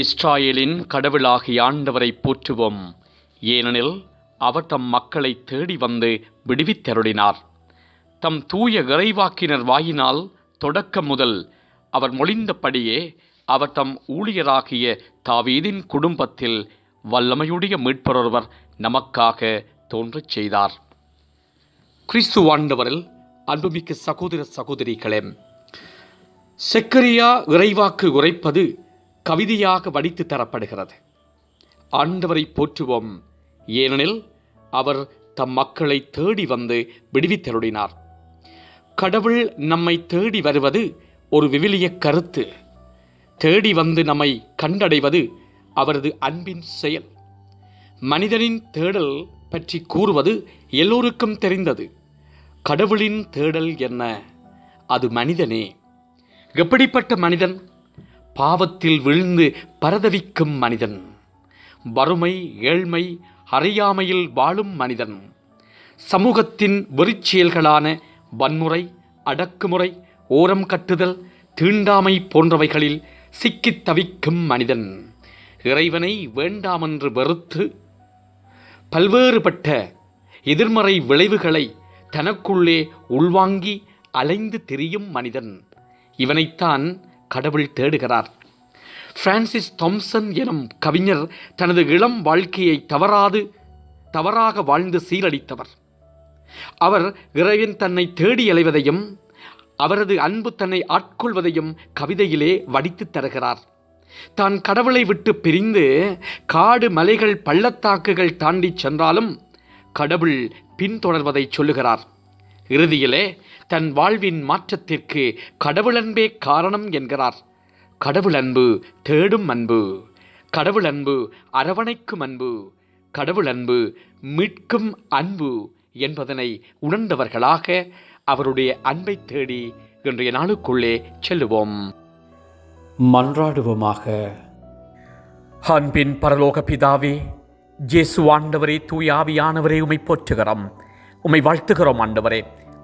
இஸ்ராயேலின் கடவுளாகிய ஆண்டவரை போற்றுவோம். ஏனெனில் அவர் தம் மக்களை தேடி வந்து விடுவித்தருளினார். தம் தூய இறைவாக்கினர் வாயினால் தொடக்கம் முதல் அவர் மொழிந்தபடியே அவர் தம் ஊழியராகிய தாவீதின் குடும்பத்தில் வல்லமையுடைய மீட்பரொருவர் நமக்காக தோன்றச் செய்தார். கிறிஸ்து ஆண்டவரில் அன்புமிக்க சகோதர சகோதரிகளே செக்கரியா இறைவாக்கு உரைப்பது கவிதையாக வடித்து தரப்படுகிறது. ஆண்டவரை போற்றுவோம். ஏனெனில் அவர் தம் மக்களை தேடி வந்து விடுவித்தருளினார். கடவுள் நம்மை தேடி வருவது ஒரு விவிலிய கருத்து. தேடி வந்து நம்மை கண்டடைவது அவரது அன்பின் செயல். மனிதனின் தேடல் பற்றி கூறுவது எல்லோருக்கும் தெரிந்தது. கடவுளின் தேடல் என்ன? அது மனிதனே. எப்படிப்பட்ட மனிதன்? பாவத்தில் விழுந்து பரதவிக்கும் மனிதன். வறுமை ஏழ்மை அறியாமையில் வாழும் மனிதன். சமூகத்தின் வெறிச்செயல்களான வன்முறை அடக்குமுறை ஓரம் கட்டுதல் தீண்டாமை போன்றவைகளில் சிக்கித் தவிக்கும் மனிதன். இறைவனை வேண்டாமென்று வெறுத்து பல்வேறுபட்ட எதிர்மறை விளைவுகளை தனக்குள்ளே உள்வாங்கி அலைந்து திரியும் மனிதன். இவனைத்தான் கடவுள் தேடுகிறார். பிரான்சிஸ் தாம்சன் எனும் கவிஞர் தனது இளம் வாழ்க்கையை தவறாது தவறாக வாழ்ந்து சீரழித்தவர். அவர் இறைவன் தன்னை தேடி அலைவதையும் அவரது அன்பு தன்னை ஆட்கொள்வதையும் கவிதையிலே வடித்துத் தருகிறார். தான் கடவுளை விட்டு பிரிந்து காடு மலைகள் பள்ளத்தாக்குகள் தாண்டி சென்றாலும் கடவுள் பின்தொடர்வதை சொல்லுகிறார். இறுதியிலே தன் வாழ்வின் மாற்றத்திற்கு கடவுளன்பே காரணம் என்கிறார். கடவுள் அன்பு தேடும் அன்பு. கடவுள் அன்பு அரவணைக்கும் அன்பு. கடவுள் அன்பு மீட்கும் அன்பு என்பதனை உணர்ந்தவர்களாக அவருடைய அன்பை தேடி இன்றைய நாளுக்குள்ளே செல்லுவோம். மன்றாடுவோமாக. அன்பின் பரலோக பிதாவே ஜேசு ஆண்டவரே தூய ஆவியானவரே உமை போற்றுகிறோம். உம்மை வாழ்த்துகிறோம் ஆண்டவரே.